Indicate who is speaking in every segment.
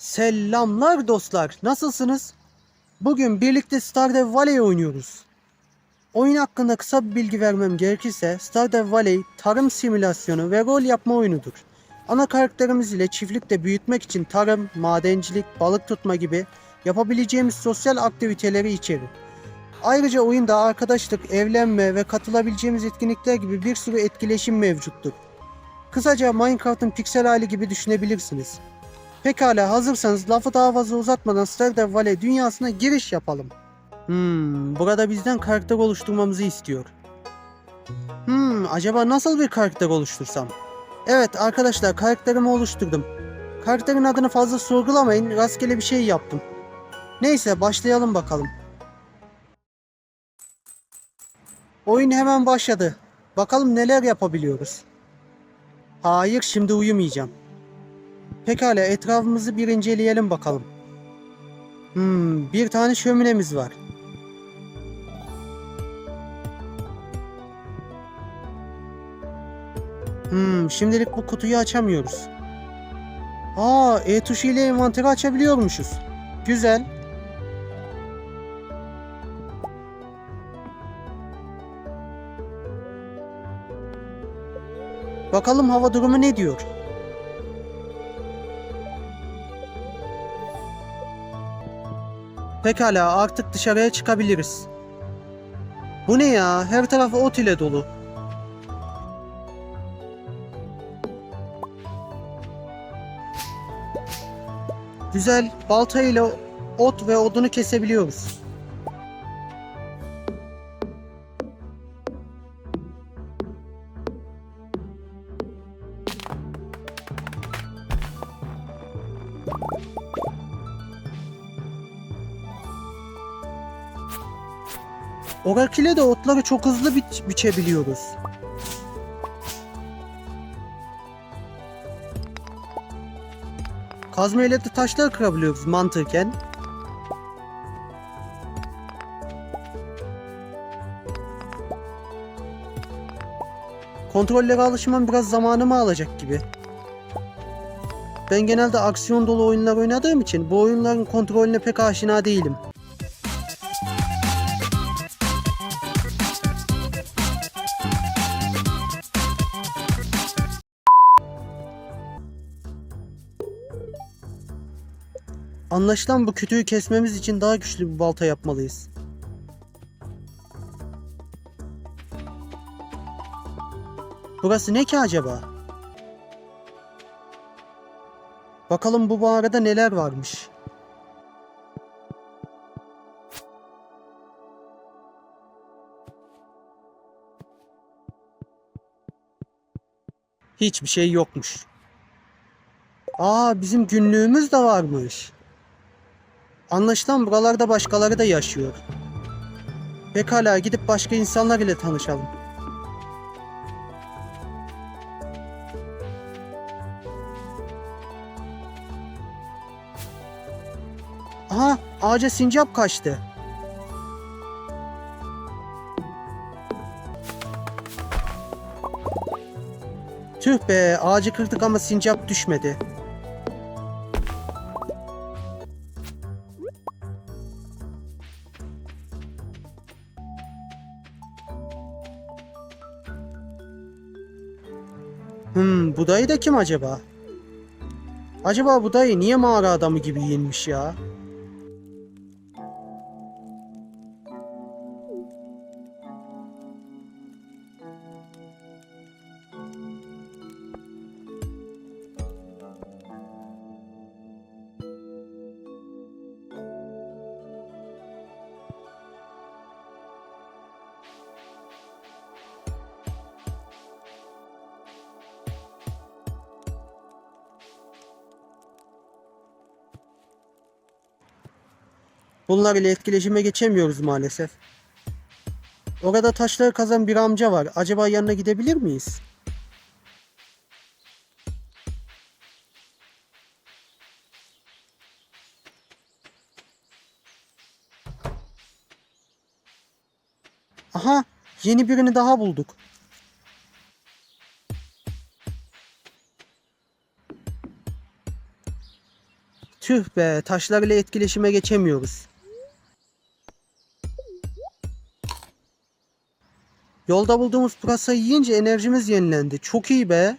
Speaker 1: Selamlar dostlar. Nasılsınız? Bugün birlikte Stardew Valley oynuyoruz. Oyun hakkında kısa bir bilgi vermem gerekirse Stardew Valley tarım simülasyonu ve rol yapma oyunudur. Ana karakterimiz ile çiftlikte büyütmek için tarım, madencilik, balık tutma gibi yapabileceğimiz sosyal aktiviteleri içerir. Ayrıca oyunda arkadaşlık, evlenme ve katılabileceğimiz etkinlikler gibi bir sürü etkileşim mevcuttur. Kısaca Minecraft'ın piksel hali gibi düşünebilirsiniz. Pekala hazırsanız lafı daha fazla uzatmadan Stardew Valley dünyasına giriş yapalım. Hmm, burada bizden karakter oluşturmamızı istiyor. Hmm, acaba nasıl bir karakter oluştursam? Evet arkadaşlar karakterimi oluşturdum. Karakterin adını fazla sorgulamayın, rastgele bir şey yaptım. Neyse başlayalım bakalım. Oyun hemen başladı. Bakalım neler yapabiliyoruz. Hayır şimdi uyumayacağım. Pekala etrafımızı bir inceleyelim bakalım. Hmm, bir tane şöminemiz var. Hmm, şimdilik bu kutuyu açamıyoruz. Aa, E tuşu ile envanteri açabiliyormuşuz. Güzel. Bakalım hava durumu ne diyor? Pekala artık dışarıya çıkabiliriz. Bu ne ya? Her taraf ot ile dolu. Güzel. Balta ile ot ve odunu kesebiliyoruz. Orakile de otları çok hızlı biç biçebiliyoruz. Kazma ile de taşlar kırabiliyoruz mantıken. Kontrollere alışmam biraz zamanımı alacak gibi. Ben genelde aksiyon dolu oyunlar oynadığım için bu oyunların kontrolüne pek aşina değilim. Anlaşılan bu kütüğü kesmemiz için daha güçlü bir balta yapmalıyız. Burası ne ki acaba? Bakalım bu mağarada neler varmış. Hiçbir şey yokmuş. Aa bizim günlüğümüz de varmış. Anlaşılan buralarda başkaları da yaşıyor. Pekala gidip başka insanlar ile tanışalım. Aha ağaca sincap kaçtı. Tüh be ağacı kırdık ama sincap düşmedi. Bu dayı da kim acaba? Acaba bu dayı niye mağara adamı gibi giyinmiş ya? Bunlar ile etkileşime geçemiyoruz maalesef. Orada taşları kazan bir amca var. Acaba yanına gidebilir miyiz? Aha, yeni birini daha bulduk. Tüh be taşlarla etkileşime geçemiyoruz. Yolda bulduğumuz pırasayı yiyince enerjimiz yenilendi. Çok iyi be.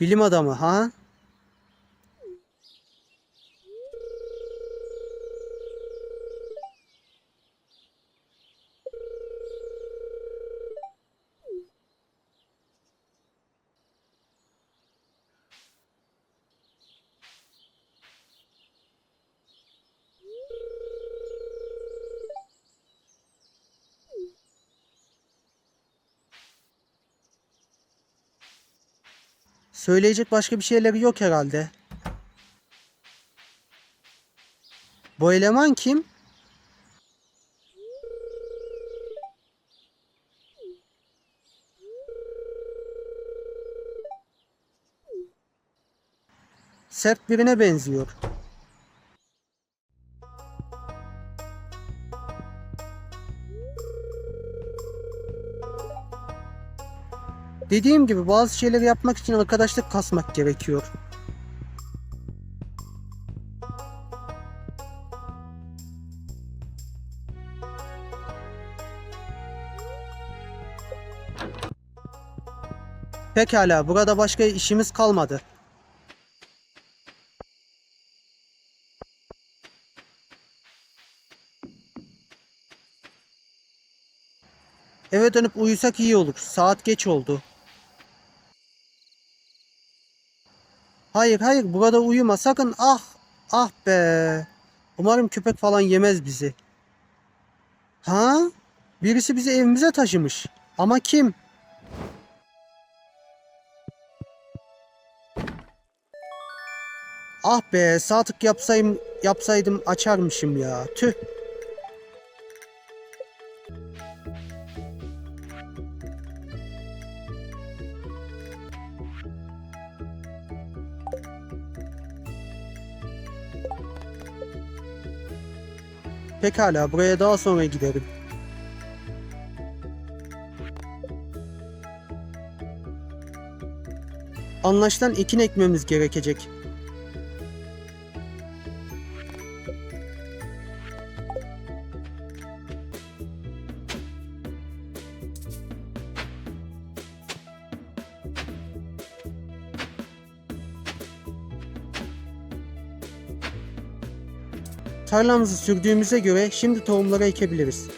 Speaker 1: Bilim adamı ha? Söyleyecek başka bir şeyleri yok herhalde. Bu eleman kim? Sert birine benziyor. Dediğim gibi bazı şeyleri yapmak için arkadaşlık kasmak gerekiyor. Pekala, burada başka işimiz kalmadı. Eve dönüp uyusak iyi olur. Saat geç oldu. Hayır hayır burada uyuma sakın. Ah ah be. Umarım köpek falan yemez bizi. Ha? Birisi bizi evimize taşımış. Ama kim? Ah be sağ tık yapsayım yapsaydım açarmışım ya. Tüh. Pekala buraya daha sonra giderim. Anlaşılan ekin ekmemiz gerekecek. Tarlamızı sürdüğümüze göre şimdi tohumları ekebiliriz.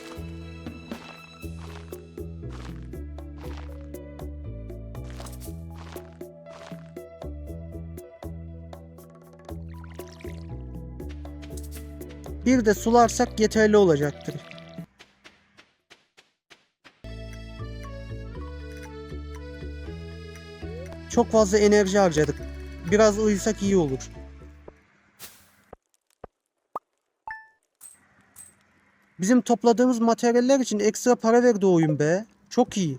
Speaker 1: Bir de sularsak yeterli olacaktır. Çok fazla enerji harcadık. Biraz uyusak iyi olur. Bizim topladığımız materyaller için ekstra para verdi oyun be. Çok iyi.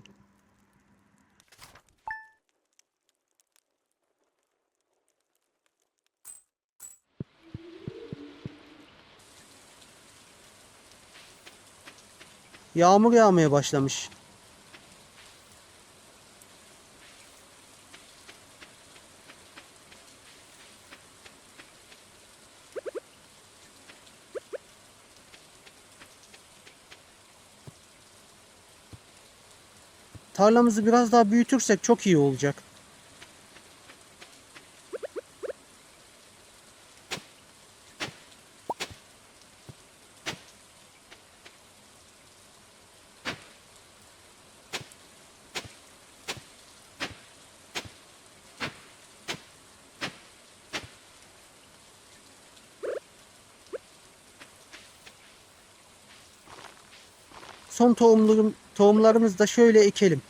Speaker 1: Yağmur yağmaya başlamış. Tarlamızı biraz daha büyütürsek çok iyi olacak. Son tohumlarım, tohumlarımızı da şöyle ekelim.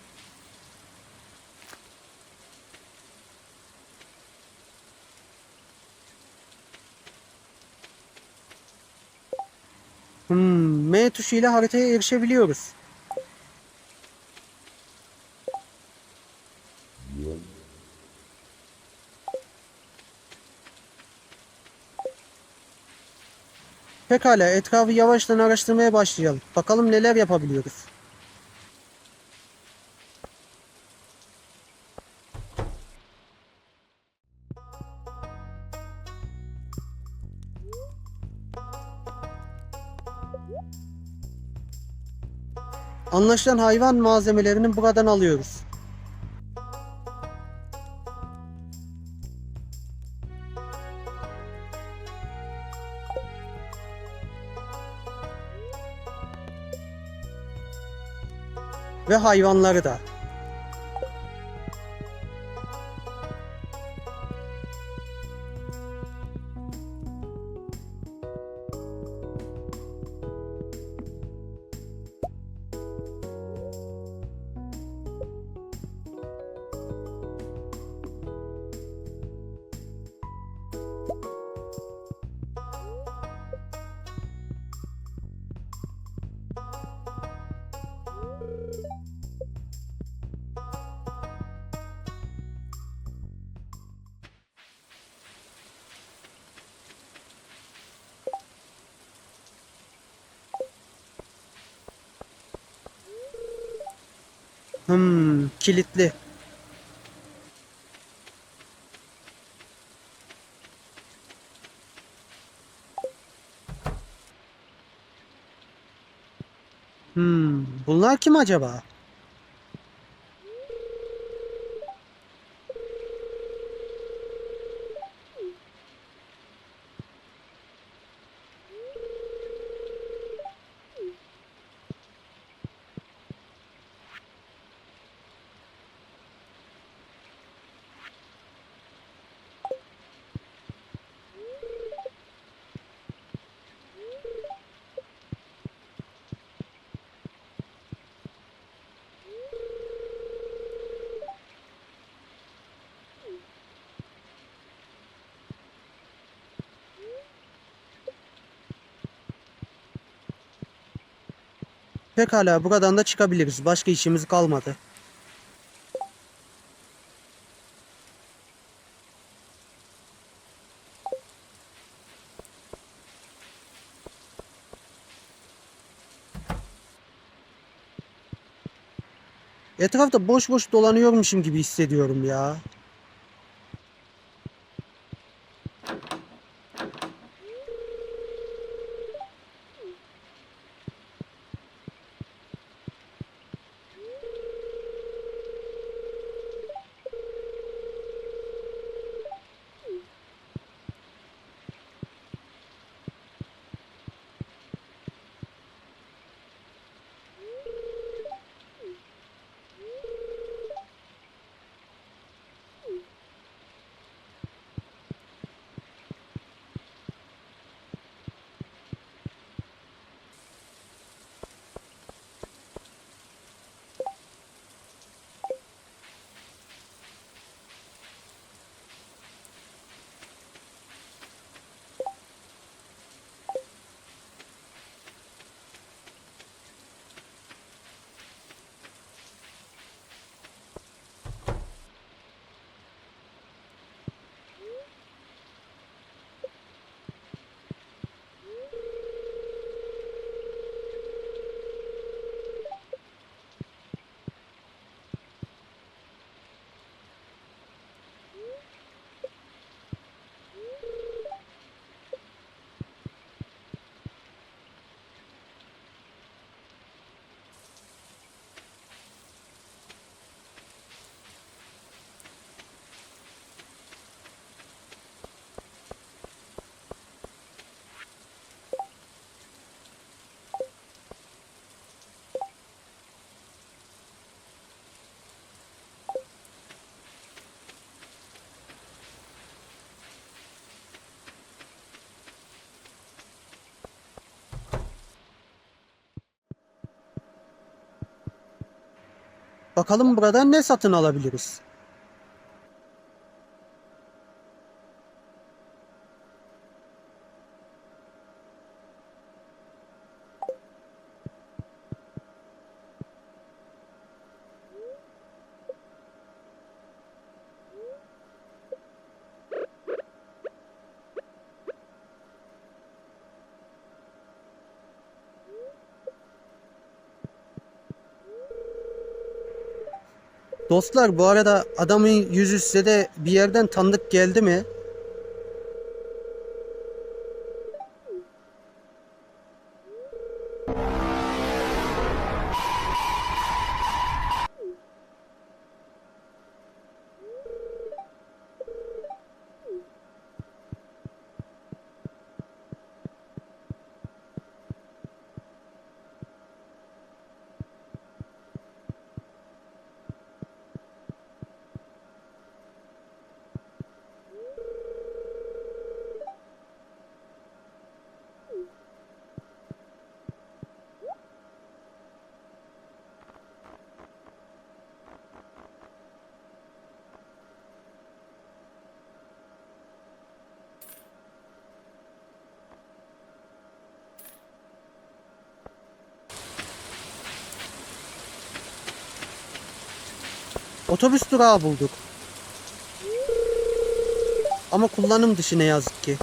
Speaker 1: Hmm, M tuşuyla haritaya erişebiliyoruz. Pekala etrafı yavaştan araştırmaya başlayalım. Bakalım neler yapabiliyoruz. Anlaşılan hayvan malzemelerini buradan alıyoruz. Ve hayvanları da. Hmm, kilitli. Hmm, bunlar kim acaba? Pekala buradan da çıkabiliriz. Başka işimiz kalmadı. Etrafta boş boş dolanıyormuşum gibi hissediyorum ya. Bakalım buradan ne satın alabiliriz? Dostlar bu arada adamın yüzü size de bir yerden tanıdık geldi mi? Otobüs durağı bulduk. Ama kullanım dışı ne yazık ki.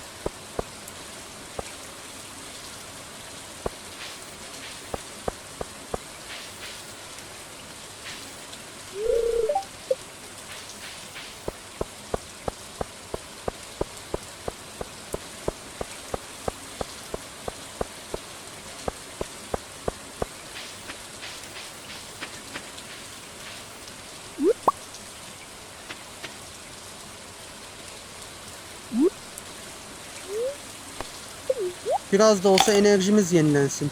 Speaker 1: Biraz da olsa enerjimiz yenilensin.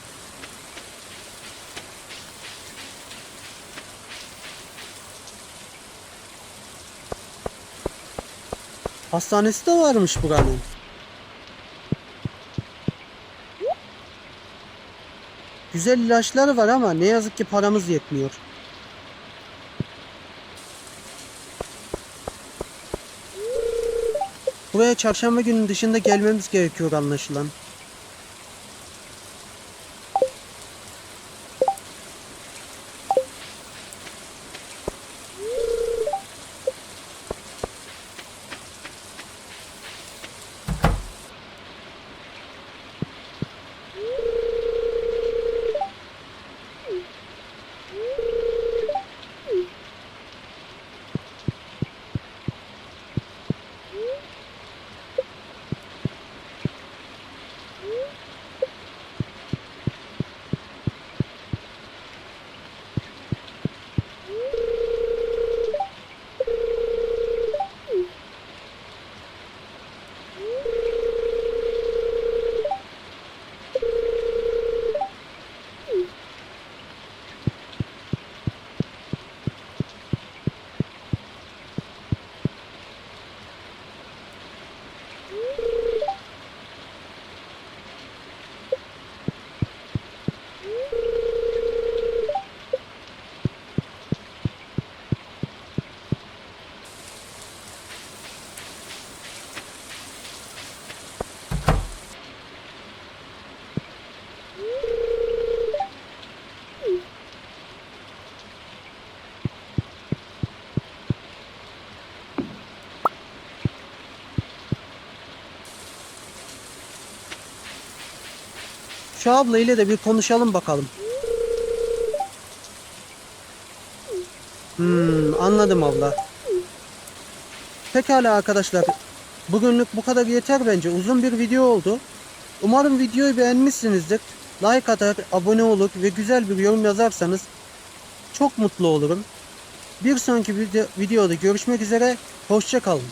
Speaker 1: Hastanesi de varmış buranın. Güzel ilaçları var ama ne yazık ki paramız yetmiyor. Buraya çarşamba günü dışında gelmemiz gerekiyor anlaşılan. Şu abla ile de bir konuşalım bakalım. Hmm, anladım abla. Pekala arkadaşlar. Bugünlük bu kadar yeter bence. Uzun bir video oldu. Umarım videoyu beğenmişsinizdir. Like atar, abone olur ve güzel bir yorum yazarsanız çok mutlu olurum. Bir sonraki video, videoda görüşmek üzere. Hoşça kalın.